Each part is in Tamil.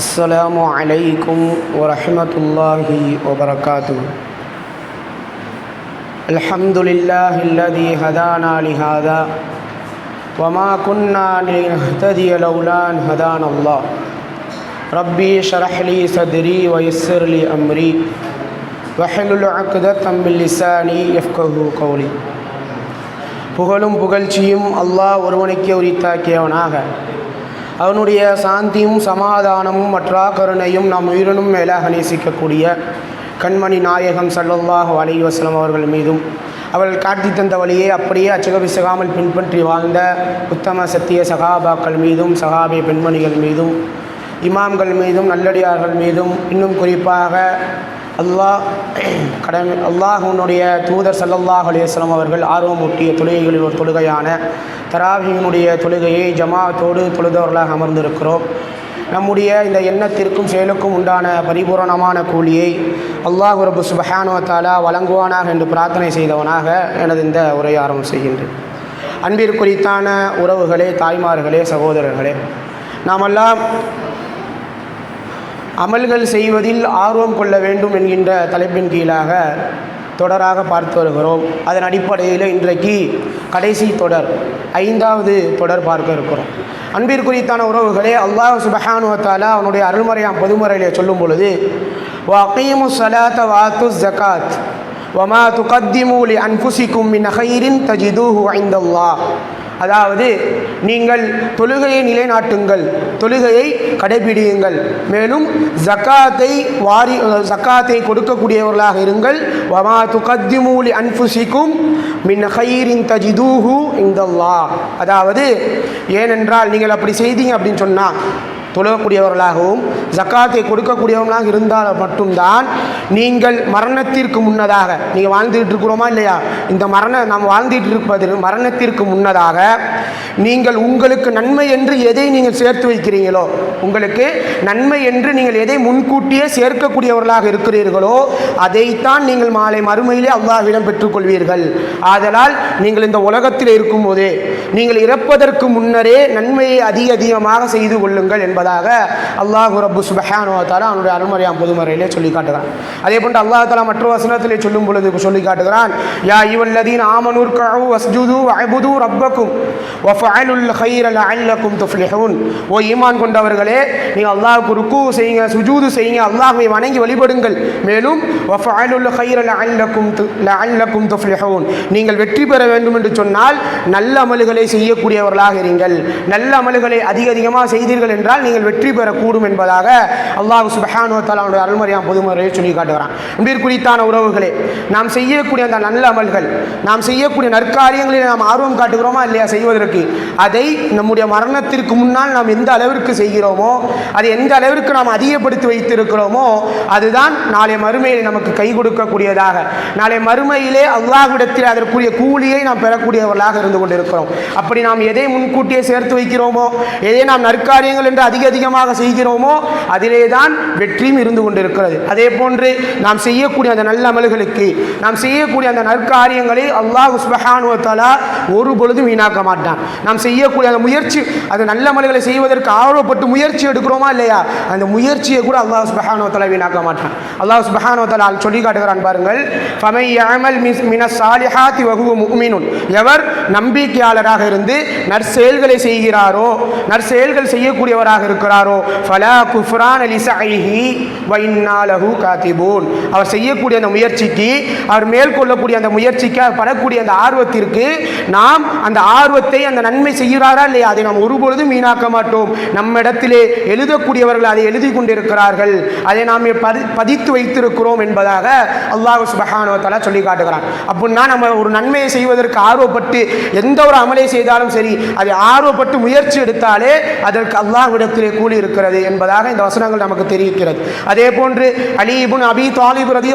السلام عليكم ورحمة الله وبركاته. الحمد لله الذي هدانا لهذا وما كنا لنهتدي لولا أن هدانا الله. ربي شرح لي صدري ويسر لي أمري وحلل عقدة من لساني يفقه قولي. புகழும் புகழ்ச்சியும் அல்லாஹ் ஒருவனுக்கே உரித்தாக்கியவனாக அவனுடைய சாந்தியும் சமாதானமும் மற்றா கருணையும் நாம் உயிரினும் மேலாக நேசிக்கக்கூடிய கண்மணி நாயகம் சல்லல்லாஹு அலைஹி அவர்கள் மீதும் அவள் காட்டி தந்த வழியே அப்படியே அச்சகபிசகாமல் பின்பற்றி வாழ்ந்த உத்தம சத்திய சகாபாக்கள் மீதும் சகாபிய பெண்மணிகள் மீதும் இமாம்கள் மீதும் நல்லடியார்கள் மீதும் இன்னும் குறிப்பாக அல்லாஹ் கடமை அல்லாஹுனுடைய தூதர் சல்லல்லாஹ் அலையம் அவர்கள் ஆர்வமூட்டிய தொழுகைகளில் ஒரு தொழுகையான தராவியினுடைய தொழுகையை ஜமாத்தோடு தொழுதவர்களாக அமர்ந்திருக்கிறோம். நம்முடைய இந்த எண்ணத்திற்கும் செயலுக்கும் உண்டான பரிபூரணமான கூலியை அல்லாஹ் ரபு சுபஹானுவத்தாலா வழங்குவானாக என்று பிரார்த்தனை செய்தவனாக எனது இந்த உரையை ஆரம்பம் செய்கின்றேன். அன்பிற்குறித்தான உறவுகளே தாய்மார்களே சகோதரர்களே நாமெல்லாம் அமல்கள் செய்வதில் ஆர்வம் கொள்ள வேண்டும் என்கின்ற தலைப்பின் கீழாக தொடராக பார்த்து வருகிறோம். அதன் அடிப்படையில் இன்றைக்கு கடைசி தொடர் ஐந்தாவது தொடர் பார்க்க இருக்கிறோம். அன்பிற்குறித்தான உறவுகளே அல்லாஹ் சுபஹானுவத்தாலா அவனுடைய அருள்முறையாம் பொதுமுறையிலே சொல்லும் பொழுது வகீமு சலாத்த வாத்து ஜகாத் வமா துகத்திமூலி அன்புசிக்கும் மின் ஹைரின் தஜிதூஹு ஐந்தல்லா அதாவது நீங்கள் தொழுகையை நிலைநாட்டுங்கள் தொழுகையை கடைபிடியுங்கள். மேலும் ஜக்காத்தை வாரி ஜக்காத்தை கொடுக்கக்கூடியவர்களாக இருங்கள். வமா துகத்திமூலி அன்புசிக்கும் மின் ஹைரின் தஜிதூஹு இந்தல்லா அதாவது ஏனென்றால் நீங்கள் அப்படி செய்தீங்க அப்படின்னு சொன்னால் தொழக்கூடியவர்களாகவும் ஜக்காத்தை கொடுக்கக்கூடியவர்களாக இருந்தால் மட்டும்தான் நீங்கள் மரணத்திற்கு முன்னதாக நீங்கள் வாழ்ந்துகிட்டு இருக்கிறோமா இல்லையா? இந்த மரண நாம் வாழ்ந்துட்டு இருப்பது மரணத்திற்கு முன்னதாக நீங்கள் உங்களுக்கு நன்மை என்று எதை நீங்கள் சேர்த்து வைக்கிறீங்களோ உங்களுக்கு நன்மை என்று நீங்கள் எதை முன்கூட்டியே சேர்க்கக்கூடியவர்களாக இருக்கிறீர்களோ அதைத்தான் நீங்கள் மாலை மறுமையிலே அல்லாஹ்விடம் பெற்றுக்கொள்வீர்கள். ஆதலால் நீங்கள் இந்த உலகத்தில் இருக்கும்போதே நீங்கள் இறப்பதற்கு முன்னரே நன்மையை அதிக அதிகமாக செய்து கொள்ளுங்கள் என்பதாக அல்லாஹு ரப்பு சுபஹானோ தாலா அவனுடைய அருமறையாம் பொதுமறையிலே சொல்லி காட்டுகிறான். அதே போன்று அல்லாஹ் தாலா மற்ற வசனத்திலே சொல்லும் பொழுது சொல்லி காட்டுகிறான் யா இவல்லதீன் ஆமனூர் கழு வஸ்ஜுது அபுது ரப்பக்கும் வஃபஅலுல் ஹைர லஅல்லக்கும் துஃப்லிஹூன். ஓ ஈமான் கொண்டவர்களே நீங்கள் அல்லாஹ்வுக்கு ருக்கு செய்யுங்க சுஜூது செய்யுங்க அல்லாஹ்வை வணங்கி வழிபடுங்கள். மேலும் வஃபஅலுல் ஹைர லஅல்லக்கும் லஅல்லக்கும் துஃப்லிஹூன். நீங்கள் வெற்றி பெற வேண்டும் என்று சொன்னால் நல்ல அமல்களை செய்யக்கூடியவர்களாக இருங்கள். நல்ல அமல்களை அதிக அதிகமாக செய்தீர்கள் என்றால் நீங்கள் வெற்றி பெறக்கூடும் என்பதாக அல்லாஹ் சுபஹானு தாலாவுடைய அருள்மறையாம் பொதுமறையை சொல்லி காட்டுகிறான். அன்பிற்குறித்தான உறவுகளே நாம் செய்யக்கூடிய அந்த நல்ல அமல்கள் நாம் செய்யக்கூடிய நற்காரியங்களில் நாம் ஆர்வம் காட்டுகிறோமா இல்லையா செய்வதற்கு? அதை நம்முடைய மரணத்திற்கு முன்னால் நாம் எந்த அளவிற்கு செய்கிறோமோ அதை எந்த அளவிற்கு நாம் அதிகப்படுத்தி வைத்திருக்கிறோமோ அதுதான் நாளை மறுமையில் நமக்கு கை கொடுக்கக்கூடியதாக. நாளை மறுமையிலே அல்லாஹ்விடத்தில் அதற்குரிய கூலியை நாம் பெறக்கூடியவர்களாக இருந்து கொண்டிருக்கிறோம். அப்படி நாம் எதை முன்கூட்டியே சேர்த்து வைக்கிறோமோ எதை நாம் நற்காரியங்கள் என்று அதிக அதிகமாக செய்கிறோமோ அதிலே தான் வெற்றியும் இருந்து கொண்டிருக்கிறது. அதே போன்று நாம் செய்யக்கூடிய அந்த நல்ல அமல்களுக்கு நாம் செய்யக்கூடிய அந்த நற்காரியங்களை அல்லாஹ் சுபஹானுவத்தாலா ஒரு பொழுதும் வீணாக்க மாட்டான். நாம் செய்யக்கூடிய அந்த முயற்சி அந்த நல்ல அமல்களை செய்வதற்கு ஆர்வப்பட்டு முயற்சி எடுக்கிறோமா இல்லையா? அந்த முயற்சியை கூட அல்லாஹ் சுபஹானுவத்தாலா வீணாக்க மாட்டான். அல்லாஹ் சுபஹானுவத்தாலா சொல்லி காட்டுகிறான் பாருங்கள் ஃபமை யாமல் மிஸ் மின சாலிஹாத்தி வகுவு முஃமினுன். எவர் நம்பிக்கையாளராக இருந்து நற்செயல்களை செய்கிறாரோ நற்செயல்கள் செய்யக்கூடியவராக இருக்கிறாரோ ஃபலா குஃப்ரான் அலி சைஹி வைநாலஹு காத்திபூன். அவர் செய்யக்கூடிய அந்த முயற்சிக்கு அவர் மேற்கொள்ளக்கூடிய அந்த முயற்சிக்கு அவர் படக்கூடிய அந்த ஆர்வத்திற்கு நாம் அந்த ஆர்வத்தை அந்த நன்மை செய்கிறாரா இல்லையா? அதை நாம் ஒருபொழுதும் வீணாக்க மாட்டோம். நம்ம இடத்திலே எழுதக்கூடியவர்கள் அதை எழுதி கொண்டிருக்கிறார்கள். அதை நாம் பதித்து வைத்திருக்கிறோம் என்பதாக அல்லாஹ் சுபஹானோ சொல்லி காட்டுகிறான். அப்படின்னா நம்ம ஒரு நன்மையை செய்வதற்கு ஆர்வப்பட்டு எந்த ஒரு அமலை செய்தாலும் சரி அதை ஆர்வப்பட்டு முயற்சி எடுத்தாலே அதற்கு அல்லாஹ்விடத்திலே கூலி இருக்கிறது என்பதாக இந்த வசனங்கள் நமக்கு தெரிவிக்கிறது. அதே போன்று அலீபுன் அபி தாலிபு ரதி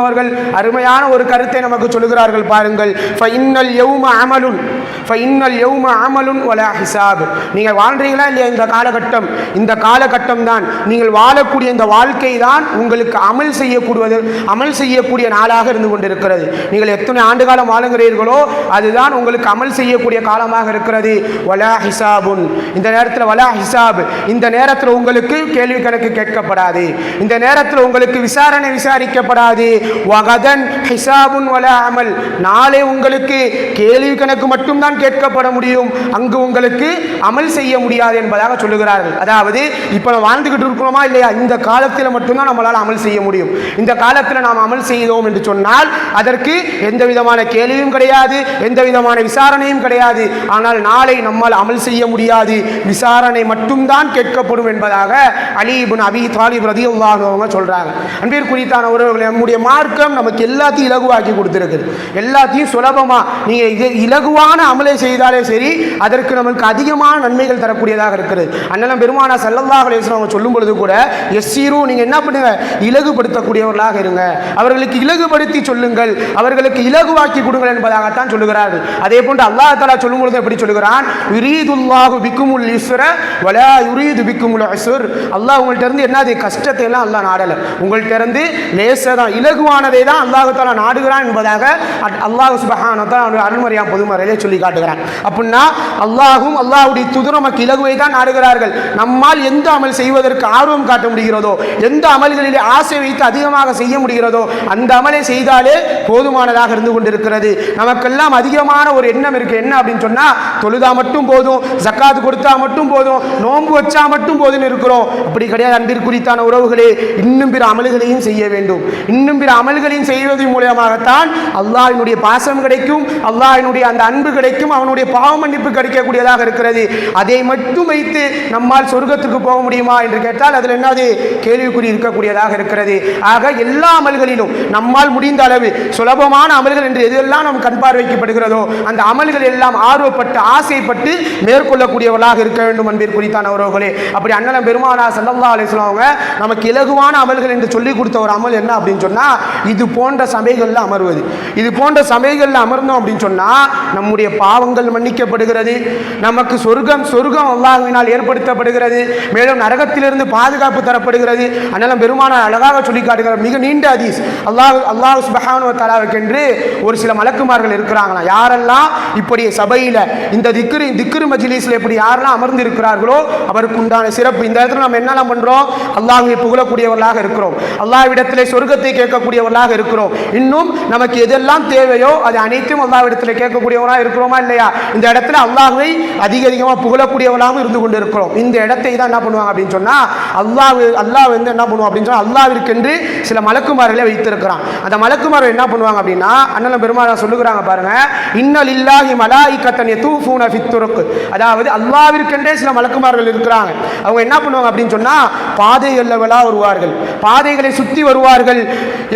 அவர்கள் அருமையான ஒரு கருத்தை நமக்கு சொல்லுகிறார்கள் பாருங்கள். ஃபைனல் யௌம அமலுன் இன்னல் யௌம அமலுன் வலா ஹிசாப் நீங்கள் வாழ்றீங்களா இல்லையா இந்த காலகட்டம்? இந்த காலகட்டம் தான் நீங்கள் வாழக்கூடிய இந்த வாழ்க்கை தான் உங்களுக்கு அமல் செய்யக்கூடியது அமல் செய்யக்கூடிய நாளாக இருந்து கொண்டிருக்கிறது. நீங்கள் எத்தனை ஆண்டு காலம் வாழுகிறீர்களோ அதுதான் உங்களுக்கு அமல் செய்யக்கூடிய காலமாக இருக்கிறது. வலா ஹிசாபுன். இந்த நேரத்தில் வலா ஹிசாப். இந்த நேரத்தில் உங்களுக்கு கேள்வி கணக்கு கேட்கப்படாது. இந்த நேரத்தில் உங்களுக்கு விசாரணை விசாரிக்கப்படாது. வகதன் ஹிசாபுன் வலா அமல். நாளை உங்களுக்கு கேள்வி கணக்கு மட்டும்தான் கேட்கப்பட முடியும். அங்கு உங்களுக்கு அமல் செய்ய முடியாது என்பதாக சொல்லுகிறார்கள். அதாவது இப்போ நம்ம வாழ்ந்துகிட்டு இருக்கிறோமா இல்லையா? இந்த காலத்தில் மட்டும்தான் நம்மளால் அமல் செய்ய முடியும். இந்த காலத்தில் நாம் அமல் செய்தோம் என்று சொன்னால் அதற்கு எந்த விதமான கேள்வியும் கிடையாது எந்த விதமான விசாரணையும் கிடையாது. ஆனால் நாளை நம்மால் அமல் செய்ய முடியாது. விசாரணை மட்டும்தான் கேட்கப்படும் என்பதாக அலி அபி தாலிப் ரதி அவங்க சொல்றாங்க. அன்பிற்கு குறித்தான உறவுகளை நம்முடைய மார்க்கம் நமக்கு எல்லாத்தையும் இலகுவாக்கி கொடுத்துருக்குது. எல்லாத்தையும் சுலபமா நீங்கள் இது இலகுவான அமலை செய்தாலே சரி அதற்கு நமக்கு அதிகமான நன்மைகள் தரக்கூடியதாக இருக்கிறது அண்ணலம் பெருமானா செல்லல்லாஹ் அவங்க சொல்லும் பொழுது கூட எஸ்ஸீரும் நீங்க என்ன பண்ணுங்க? இலகுபடுத்தக்கூடியவர்களாக இருங்க. அவர்களுக்கு இலகுபடுத்தி சொல்லுங்கள். அவர்களுக்கு இலகுவாக்கி கொடுங்கள் என்பதாகத்தான் சொல்லுகிறார்கள். அதே போன்று அல்லாஹ் தாலா சொல்லும் பொழுது எப்படி சொல்லுகிறான்? யுரீதுல்லாஹு பிக்குமுல் யுஸ்ர வலா யுரீது பிக்குமுல் அசுர் அல்லாஹ் உங்கள்கிட்ட இருந்து என்னது? கஷ்டத்தை எல்லாம் அல்லாஹ் நாடல. உங்கள்கிட்ட இருந்து லேசதான் இலகுவானதை தான் அல்லாஹு தாலா நாடுகிறான் என்பதாக அல்லாஹ் சுபஹானத்தான் அருள்மறையா பொதுமறையிலே சொல்லி காட்டுகிறான். அப்படின்னா அல்லாஹும் அல்லாஹுடைய தூதர் நமக்கு இலகுவை தான் நாடுகிறார்கள். நம்மால் எந்த அமல் செய்வதற்கு ஆர்வம் காட்ட முடிகிறதோ எந்த அமல்களிலே ஆசை வைத்து அதிகமாக செய்ய முடிகிறதோ அந்த அமலை செய்தாலே போதுமானதாக இருந்து கொண்டிருக்கிறது. நமக்கெல்லாம் அதிகமான ஒரு எண்ணம் இருக்கு. என்ன அப்படின்னு சொன்னா தொழுதா மட்டும் போதும் ஜக்காத்து கொடுத்தா மட்டும் போதும் நோன்பு வச்சா மட்டும் போதும்னு இருக்கிறோம். அப்படி கிடையாது அன்பிற்குறித்தான உறவுகளே. இன்னும் பிற அமல்களையும் செய்ய வேண்டும். இன்னும் பிற அமல்களையும் செய்வதன் மூலமாகத்தான் அல்லாஹினுடைய பாசம் கிடைக்கும். அல்லாஹினுடைய அந்த அன்பு கிடைக்கும். அவனுடைய பாவ மன்னிப்பு கிடைக்கக்கூடியதாக இருக்கிறது. அதை மட்டும் வைத்து நம்மால் சொர்க்கத்துக்கு போக முடியுமா என்று கேட்டால் அதில் என்னது? கேள்விக்குறி இருக்கக்கூடியதாக இருக்கிறது. ஆக எல்லா அமல்களிலும் நம்மால் முடிந்த அளவு சுலபமான அமல்கள் என்று எதெல்லாம் நம் கண் பார்வைக்கப்படுகிறதோ அந்த அமல்கள் எல்லாம் ஆர்வப்பட்டு ஆசைப்பட்டு மேற்கொள்ளக்கூடியவர்களாக இருக்க வேண்டும் என்பது குறித்தான் அப்படி அண்ணன் பெருமானா சல்லல்லா அலிஸ்லாம் அவங்க நமக்கு இலகுவான அமல்கள் என்று சொல்லி கொடுத்த ஒரு அமல் என்ன அப்படின்னு சொன்னால் இது போன்ற சபைகளில் அமர்வது. இது போன்ற சபைகளில் அமர்ந்தோம் அப்படின்னு சொன்னா நம்முடைய பாவங்கள் மன்னிக்கப்படுகிறது. நமக்கு சொர்க்கம் சொர்க்கம் அல்லாஹுவினால் ஏற்படுத்தப்படுகிறது. மேலும் நரகத்திலிருந்து பாதுகாப்பு தரப்படுகிறது. அதனால பெருமானார் அழகாக சொல்லி காட்டுகிறார். மிக நீண்ட அதீஸ் அல்லாஹ் அல்லாஹ் சுபஹானு தலாவுக்கென்று ஒரு சில மலக்குமார்கள் இருக்கிறாங்களாம். யாரெல்லாம் இப்படி சபையில் இந்த திக்ரு திக்ரு மஜ்லிஸில் இப்படி யாரெல்லாம் அமர்ந்து இருக்கிறார்களோ அவருக்கு உண்டான சிறப்பு. இந்த இடத்துல நம்ம என்னெல்லாம் பண்ணுறோம் அல்லாஹை புகழக்கூடியவர்களாக இருக்கிறோம். அல்லாஹ்விடத்திலே சொர்க்கத்தை கேட்கக்கூடியவர்களாக இருக்கிறோம். இன்னும் நமக்கு எதெல்லாம் தேவையோ அது அனைத்தும் அல்லாஹ்விடத்தில் கேட்கக்கூடியவராக இருக்கிறோமா இல்லையா? இந்த இடத்துல அல்லாஹுவை அதிக அதிகமாக புகழக்கூடியவர்களாகவும் இருந்து கொண்டு இருக்கிறோம் இந்த இடத்தை தான் என்ன பண்ணுவாங்க அப்படின்னு சொன்னா அல்லாஹ் அல்லாஹ் வந்து என்ன பண்ணுவோம் அப்படின்னு சொன்னா அல்லாவிற்கென்று சில மலக்குமார்களை வைத்திருக்கிறான். அந்த மலக்குமார்கள் என்ன பண்ணுவாங்க அப்படின்னா அண்ணன் பெருமாள் சொல்லுகிறாங்க பாருங்க இன்னல் இல்லாஹி மலாயிக்கத்தன் யதூஃபூன ஃபித்துருக்கு அதாவது அல்லாவிற்கென்றே சில மலக்குமார்கள் இருக்கிறாங்க. அவங்க என்ன பண்ணுவாங்க அப்படின்னு சொன்னா பாதைகளில் வருவார்கள். பாதைகளை சுத்தி வருவார்கள்.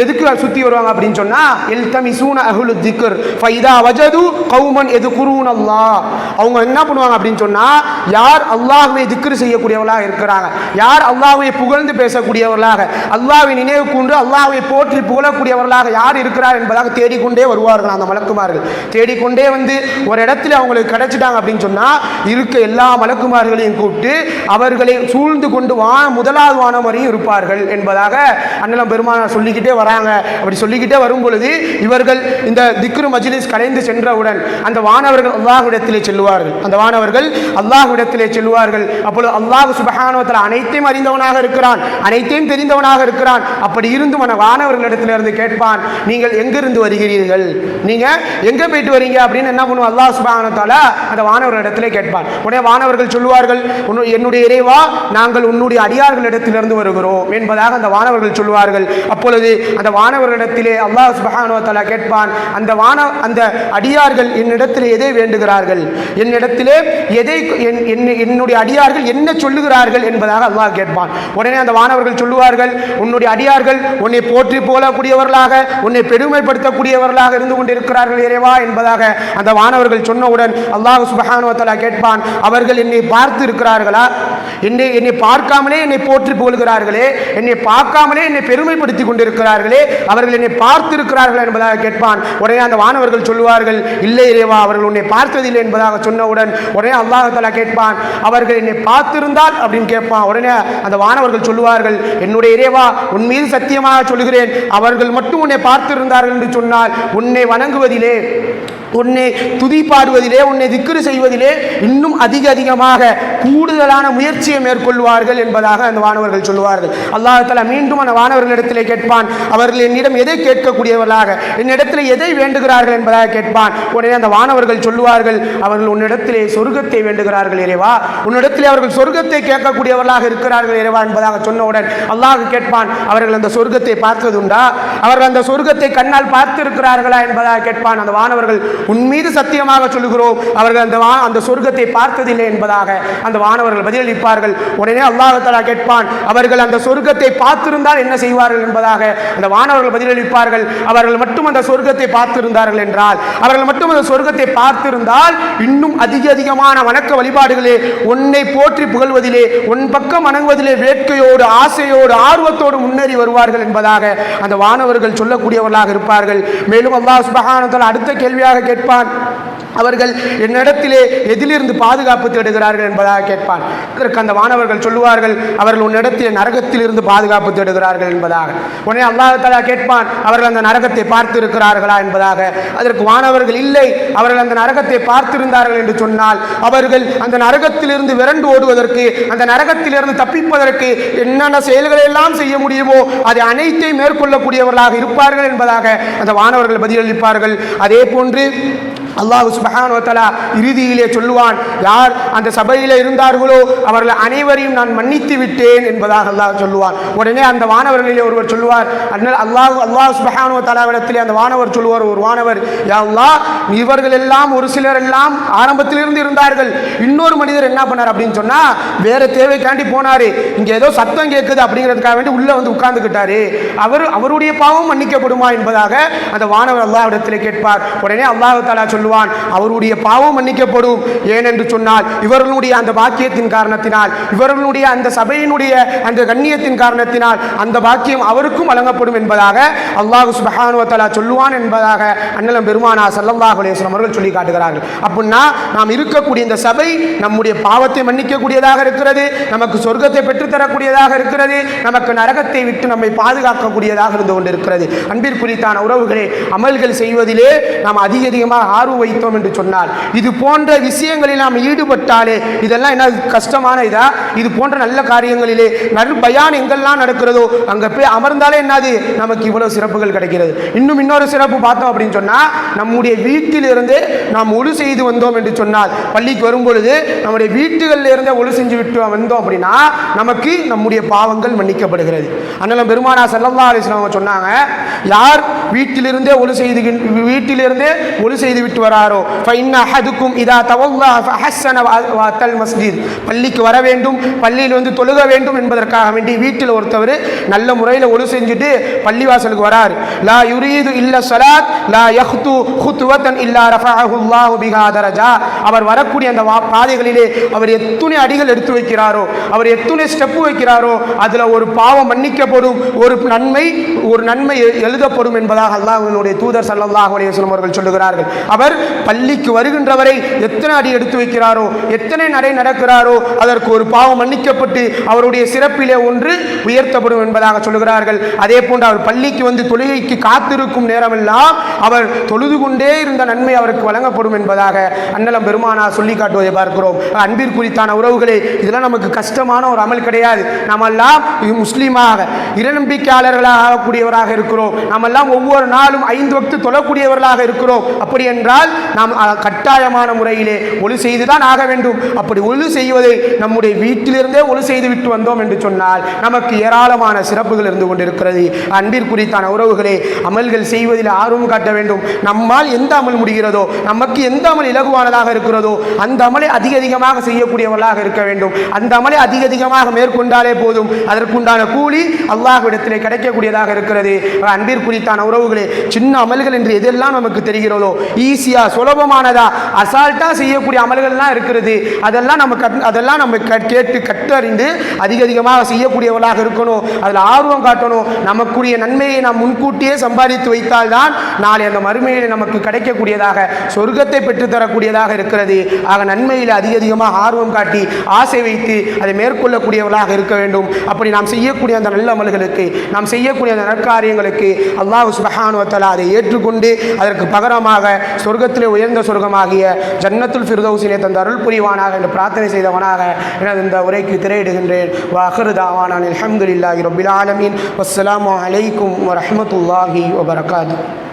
எதுக்கு சுத்தி வருவாங்க அப்படின்னு சொன்னா எல்தமிசூன அகுலு திக்கர் ஃபைதா வஜது கௌமன் எது குரூன் அல்லாஹ். அவங்க என்ன பண்ணுவாங்க அப்படின்னு சொன்னா யார் அல்லாஹுவை திக்ரு செய்யக்கூடியவர்களாக இருக்கிறாங்க யார் அல்லாஹுவை புகழ்ந்து பேசக்கூடியவர்களாக அல்லாஹ்வை நினைவு கூண்டு அல்லாஹ்வை போற்றி புகழக்கூடியவர்களாக யார் இருக்கிறார் என்பதாக தேடிக்கொண்டே வருவார்கள் அந்த மலக்குமார்கள். தேடிக்கொண்டே வந்து ஒரு இடத்துல அவங்களுக்கு கிடைச்சிட்டாங்க அப்படின்னு சொன்னா இருக்க எல்லா மலக்குமார்களையும் கூப்பிட்டு அவர்களை சூழ்ந்து கொண்டு வா முதலாவது வானம் வரையும் இருப்பார்கள் என்பதாக அண்ணலம் பெருமானார் சொல்லிக்கிட்டே வராங்க. அப்படி சொல்லிக்கிட்டே வரும் பொழுது இவர்கள் இந்த திக்ரு மஜ்லிஸ் கலைந்து சென்றவுடன் அந்த வானவர்கள் அல்லாஹுடத்திலே செல்லுவார்கள். அந்த வானவர்கள் அல்லாஹுடத்திலே செல்வார்கள் அப்பொழுது அல்லாஹ் சுபஹானுவத்தில் அனைத்தையும் அறிந்தவனாக இருக்கிறான். அனைத்தையும் தெரிந்தவனாக இருக்கிறான். அப்படி இருந்தும் அந்த வானவர்களிடத்திலிருந்து கேட்பான் நீங்கள் எங்கிருந்து வருகிறீர்கள்? நீங்கள் எங்கே போயிட்டு வரீங்க? அப்படின்னு என்ன பண்ணுவோம் அல்லாஹ் சுபஹானத்தால அந்த வானவர்களிடத்திலே கேட்பான். உடனே வானவர்கள் சொல்லுவார்கள் "உன்னு- என்னுடைய இறைவா நாங்கள் உன்னுடைய அடியார்களிடத்திலிருந்து வருகிறோம். என்பதாக அந்த வானவர்கள் சொல்லுவார்கள். அப்பொழுது அந்த வானவர்களிடத்திலே அல்லாஹ் சுபஹானுவத்தாலா கேட்பான் அந்த வான அந்த அடியார்கள் என்னிடத்திலே எதை வேண்டுகிறார்கள்? என்னிடத்திலே எதை என்னுடைய அடியார்கள் என்ன சொல்லுகிறார்கள் என்பதாக அல்லாஹ் கேட்பான். உடனே அந்த வானவர்கள் சொல்லுவார்கள் உன்னுடைய அடியார்கள் உன்னை போற்றி போலக்கூடியவர்களாக உன்னை பெருமைப்படுத்தக்கூடியவர்களாக இருந்து கொண்டிருக்கிறார்கள் இறைவா என்பதாக அந்த வானவர்கள் சொன்னவுடன் அல்லாஹ் சுபஹானுவத்தலா கேட்பான் அவர்கள் என்னை பார்த்து இருக்கிறார்களா என்னை என்னை பார்க்காமலே என்னை போற்றி போலுகிறார்களே என்னை பார்க்காமலே என்னை பெருமைப்படுத்தி கொண்டிருக்கிறார்களே? அவர்கள் என்னை பார்த்திருக்கிறார்கள்? என்பதாக கேட்பான். உடனே அந்த வானவர்கள் சொல்லுவார்கள் இல்லை இறைவா அவர்கள் அவர்கள் உன்னை பார்த்ததில்லை என்பதாக சொன்னவுடன் உடனே அல்லாஹ் கேட்பான். அவர்கள் என்னை பார்த்திருந்தால் அப்படின்னு கேட்பான். உடனே அந்த வானவர்கள் சொல்லுவார்கள் என்னுடைய இறைவா உன் மீது சத்தியமாக சொல்கிறேன் அவர்கள் மட்டும் உன்னை பார்த்திருந்தார்கள் என்று சொன்னால் உன்னை வணங்குவதிலே உன்னை துதி பாடுவதிலே உன்னை திக்ரு செய்வதிலே இன்னும் அதிக அதிகமாக கூடுதலான முயற்சியை மேற்கொள்வார்கள் என்பதாக அந்த வானவர்கள் சொல்லுவார்கள். அல்லாஹால மீண்டும் அந்த வானவர்களிடத்திலே கேட்பான் அவர்கள் என்னிடம் எதை கேட்கக்கூடியவர்களாக என்னிடத்தில் எதை வேண்டுகிறார்கள் என்பதாக கேட்பான். உடனே அந்த வானவர்கள் சொல்லுவார்கள் அவர்கள் உன்னிடத்திலே சொர்க்கத்தை வேண்டுகிறார்கள் இறைவா. உன்னிடத்திலே அவர்கள் சொர்க்கத்தை கேட்கக்கூடியவர்களாக இருக்கிறார்கள் இறைவா என்பதாக சொன்னவுடன் அல்லாஹ் கேட்பான் அவர்கள் அந்த சொர்க்கத்தை பார்த்ததுண்டா? அவர்கள் அந்த சொர்க்கத்தை கண்ணால் பார்த்திருக்கிறார்களா என்பதாக கேட்பான் அந்த வானவர்கள். உன் மீது சத்தியமாக சொல்லுகிறோம். அவர்கள் அந்த வா அந்த சொர்க்கத்தை பார்த்ததில்லை என்பதாக அந்த வானவர்கள் பதிலளிப்பார்கள். உடனே அல்லாஹ் கேட்பான் அவர்கள் அந்த சொர்க்கத்தை பார்த்திருந்தால் என்ன செய்வார்கள் என்பதாக அந்த வானவர்கள் பதிலளிப்பார்கள். அவர்கள் மட்டும் அந்த சொர்க்கத்தை பார்த்திருந்தார்கள் என்றால் அவர்கள் மட்டும் அந்த சொர்க்கத்தை பார்த்திருந்தால் இன்னும் அதிக அதிகமான வணக்க வழிபாடுகளே உன்னை போற்றி புகழ்வதிலே உன் பக்கம் வணங்குவதிலே வேட்கையோடு ஆசையோடு ஆர்வத்தோடு முன்னேறி வருவார்கள் என்பதாக அந்த வானவர்கள் சொல்லக்கூடியவர்களாக இருப்பார்கள். மேலும் அல்லாஹ் சுபகானத்தால் அடுத்த கேள்வியாக கேட்பான். அவர்கள் என்னிடத்திலே எதிலிருந்து பாதுகாப்பு தேடுகிறார்கள் என்பதாக கேட்பான். அந்த மாணவர்கள் சொல்லுவார்கள் அவர்கள் உன்னிடத்திலே நரகத்திலிருந்து பாதுகாப்பு தேடுகிறார்கள் என்பதாக. உடனே அல்லாஹ் கேட்பான் அவர்கள் அந்த நரகத்தை பார்த்து இருக்கிறார்களா என்பதாக. அதற்கு மாணவர்கள் இல்லை அவர்கள் அந்த நரகத்தை பார்த்திருந்தார்கள் என்று சொன்னால் அவர்கள் அந்த நரகத்திலிருந்து விரண்டு ஓடுவதற்கு அந்த நரகத்திலிருந்து தப்பிப்பதற்கு என்னென்ன செயல்களை எல்லாம் செய்ய முடியுமோ அதை அனைத்தையும் மேற்கொள்ளக்கூடியவர்களாக இருப்பார்கள் என்பதாக அந்த வானவர்கள் பதிலளிப்பார்கள். அதே போன்று উচিত அல்லாஹு சுபஹானு இறுதியிலே சொல்லுவான் யார் அந்த சபையில் இருந்தார்களோ அவர்கள் அனைவரையும் நான் மன்னித்து விட்டேன் என்பதாக அல்லாஹ் சொல்லுவான். உடனே அந்த வானவர்களிலே ஒருவர் சொல்லுவார் அண்ணல் அல்லாஹ் அல்லாஹ் சுபஹானு வதஆலாவிடத்திலே அந்த வானவர் சொல்லுவார் ஒரு வானவர் யா அல்லாஹ் இவர்கள் எல்லாம் ஒரு சிலர் எல்லாம் ஆரம்பத்திலிருந்து இருந்தார்கள் இன்னொரு மனிதர் என்ன பண்ணார்? அப்படின்னு சொன்னால் வேற தேவைக்காண்டி போனாரு இங்கே ஏதோ சத்தம் கேட்குது அப்படிங்கிறதுக்காக வேண்டி உள்ளே வந்து உட்கார்ந்துக்கிட்டாரு அவர் அவருடைய பாவம் மன்னிக்கப்படுமா என்பதாக அந்த வானவர் அல்லாஹ்விடத்திலே கேட்பார். உடனே அல்லாஹ் தஆலா சொல்லுவான் அவருடைய பாவம் மன்னிக்கப்படும். ஏனென்று சொன்னால் இவர்களுடைய அந்த பாக்கியத்தின் காரணத்தினால் இவர்களுடைய அந்த சபையினுடைய அந்த கண்ணியத்தின் காரணத்தினால் அந்த பாக்கியம் அவருக்கும் வழங்கப்படும் என்பதாக அல்லாஹு சுபஹானுவத்தலா சொல்லுவான் என்பதாக அண்ணலம் பெருமானா ஸல்லல்லாஹு அலேஸ்வரம் அவர்கள் சொல்லி காட்டுகிறார்கள். அப்படின்னா நாம் இருக்கக்கூடிய இந்த சபை நம்முடைய பாவத்தை மன்னிக்கக்கூடியதாக இருக்கிறது நமக்கு சொர்க்கத்தை பெற்றுத்தரக்கூடியதாக இருக்கிறது நமக்கு நரகத்தை விட்டு நம்மை பாதுகாக்கக்கூடியதாக இருந்து கொண்டிருக்கிறது. அன்பிற்குரித்தான உறவுகளே அமல்கள் செய்வதிலே நாம் அதிக அதிகமாக ஆர்வம் அளவு வைத்தோம் என்று சொன்னால் இது போன்ற விஷயங்களில் நாம் ஈடுபட்டாலே இதெல்லாம் என்ன கஷ்டமான இதா? இது போன்ற நல்ல காரியங்களிலே நற்பயான் எங்கெல்லாம் நடக்கிறதோ அங்கே போய் அமர்ந்தாலே என்னது? நமக்கு இவ்வளவு சிறப்புகள் கிடைக்கிறது. இன்னும் இன்னொரு சிறப்பு பார்த்தோம் அப்படின்னு சொன்னால் நம்முடைய வீட்டிலிருந்து நாம் ஒழு செய்து வந்தோம் என்று சொன்னால் பள்ளிக்கு வரும் பொழுது நம்முடைய வீட்டுகளில் இருந்தே ஒழு செஞ்சு விட்டு வந்தோம் அப்படின்னா நமக்கு நம்முடைய பாவங்கள் மன்னிக்கப்படுகிறது. அண்ணலம் பெருமானா செல்லல்லா அலிஸ்லாம் சொன்னாங்க யார் வீட்டிலிருந்தே ஒழு செய்து வீட்டிலிருந்தே ஒழு செய்து விட்டு வராரோ? ஃபைன்ன அஹதுக்கும் இதா தவல்லா ஃபஹஸ்ஸன வத்தல் மஸ்ஜித் பள்ளிக்கு வர வேண்டும் பள்ளியில் வந்து தொழுக வேண்டும் என்பதற்காக வேண்டி வீட்டில் ஒருத்தவர் நல்ல முறையில் ஒழு செஞ்சுட்டு பள்ளிவாசலுக்கு வராரு. லா யுரீது இல்ல சலாத் லா யஹ்து ஹுத்வத்தன் இல்லா ரஃபஅஹு பிஹா தரஜா. அவர் வரக்கூடிய அந்த பாதைகளிலே அவர் எத்துணை அடிகள் எடுத்து வைக்கிறாரோ? அவர் எத்துணை ஸ்டெப் வைக்கிறாரோ? அதில் ஒரு பாவம் மன்னிக்கப்படும் ஒரு நன்மை ஒரு நன்மை எழுதப்படும் என்பதாக அல்லாஹ்வினுடைய தூதர் சல்லாஹ் அலையம் அவர்கள் சொல்லுகிறார்கள். அவர் பள்ளிக்கு வருகின்றவரை எத்தனை அடி எடுத்து வைக்கிறாரோ எத்தனை நடை நடக்கிறாரோ அதற்கு ஒரு பாவம் மன்னிக்கப்பட்டு அவருடைய சிறப்பிலே ஒன்று உயர்த்தப்படும் என்பதாக சொல்லுகிறார்கள். அதே போன்று அவர் பள்ளிக்கு வந்து தொழுகைக்கு காத்திருக்கும் நேரமெல்லாம் அவர் தொழுது கொண்டே இருந்த நன்மை அவருக்கு வழங்கப்படும் என்பதாக அன்னலம் பெருமானா சொல்லி காட்டுவதை பார்க்கிறோம். அன்பிற்குரித்தான உறவுகளே இதெல்லாம் நமக்கு கஷ்டமான ஒரு அமல் கிடையாது. நாமெல்லாம் முஸ்லீமாக இறைநம்பிக்கையாளர்களாக ஆகக்கூடியவராக இருக்கிறோம். நாமெல்லாம் ஒவ்வொரு நாளும் ஐந்து வக்து தொழக்கூடியவர்களாக இருக்கிறோம். அப்படி என்றால் நாம் கட்டாயமான முறையிலே ஒளி செய்துதான் ஆக வேண்டும். அப்படி ஒளி செய்வதை நம்முடைய வீட்டிலிருந்தே ஒளி செய்து விட்டு வந்தோம் என்று சொன்னால் நமக்கு ஏராளமான சிறப்புகள் இருந்து கொண்டிருக்கிறது. அன்பிற்குறித்தான உறவுகளே அமல்கள் செய்வதில் ஆர்வம் காட்ட வேண்டும். நம்மால் எந்த அமல் முடிகிறதோ நமக்கு எந்த அமல் இலகுவானதாக இருக்கிறதோ அந்த அமலை அதிக அதிகமாக செய்யக்கூடியவர்களாக இருக்க வேண்டும். அந்த அமலை அதிக அதிகமாக மேற்கொண்டாலே போதும். அதற்குண்டான கூலி அல்லாஹ்விடத்திலே கிடைக்கக்கூடியதாக இருக்கிறது. அன்பிற்குறித்தான உறவுகளே சின்ன அமல்கள் என்று எதெல்லாம் நமக்கு தெரிகிறதோ ஈஸியாக சுலபமானதா? அசால்ட்டாக செய்யக்கூடிய அமல்கள்லாம் இருக்கிறது. அதெல்லாம் நம்ம கட் அதெல்லாம் நம்ம கேட்டு கற்றறிந்து அதிக அதிகமாக செய்யக்கூடியவர்களாக இருக்கணும். அதில் ஆர்வம் காட்டணும். நமக்குரிய நன்மையை நாம் முன்கூட்டியே சம்பாதித்து வைத்தால்தான் நாளை அந்த மறுமையில் நமக்கு கிடைக்கக்கூடியதாக சொர்க்கத்தை பெற்றுத்தரக்கூடியதாக இருக்கிறது. ஆக நன்மையில் அதிக அதிகமாக ஆர்வம் காட்டி ஆசை வைத்து அதை மேற்கொள்ளக்கூடியவர்களாக இருக்க வேண்டும். அப்படி நாம் செய்யக்கூடிய அந்த நல்ல அமல்களுக்கு நாம் செய்யக்கூடிய அந்த நற்காரியங்களுக்கு அல்லாஹு சுபஹானுவத்தலா அதை ஏற்றுக்கொண்டு அதற்கு பகரமாக சொர்க்கத்திலே உயர்ந்த சொர்க்கமாகிய ஜன்னத்துல் ஃபிர்தௌசிலே தந்த அருள் புரிவானாக என்று பிரார்த்தனை செய்தவனாக எனது இந்த உரைக்கு திரையிடுகின்றேன். வாஹரு தாவானான் அலமதுல்லாஹி ரபில் ஆலமீன். வஸ்ஸலாமு அலைக்கும் வரமத்துல்லாஹி வபரகாத்து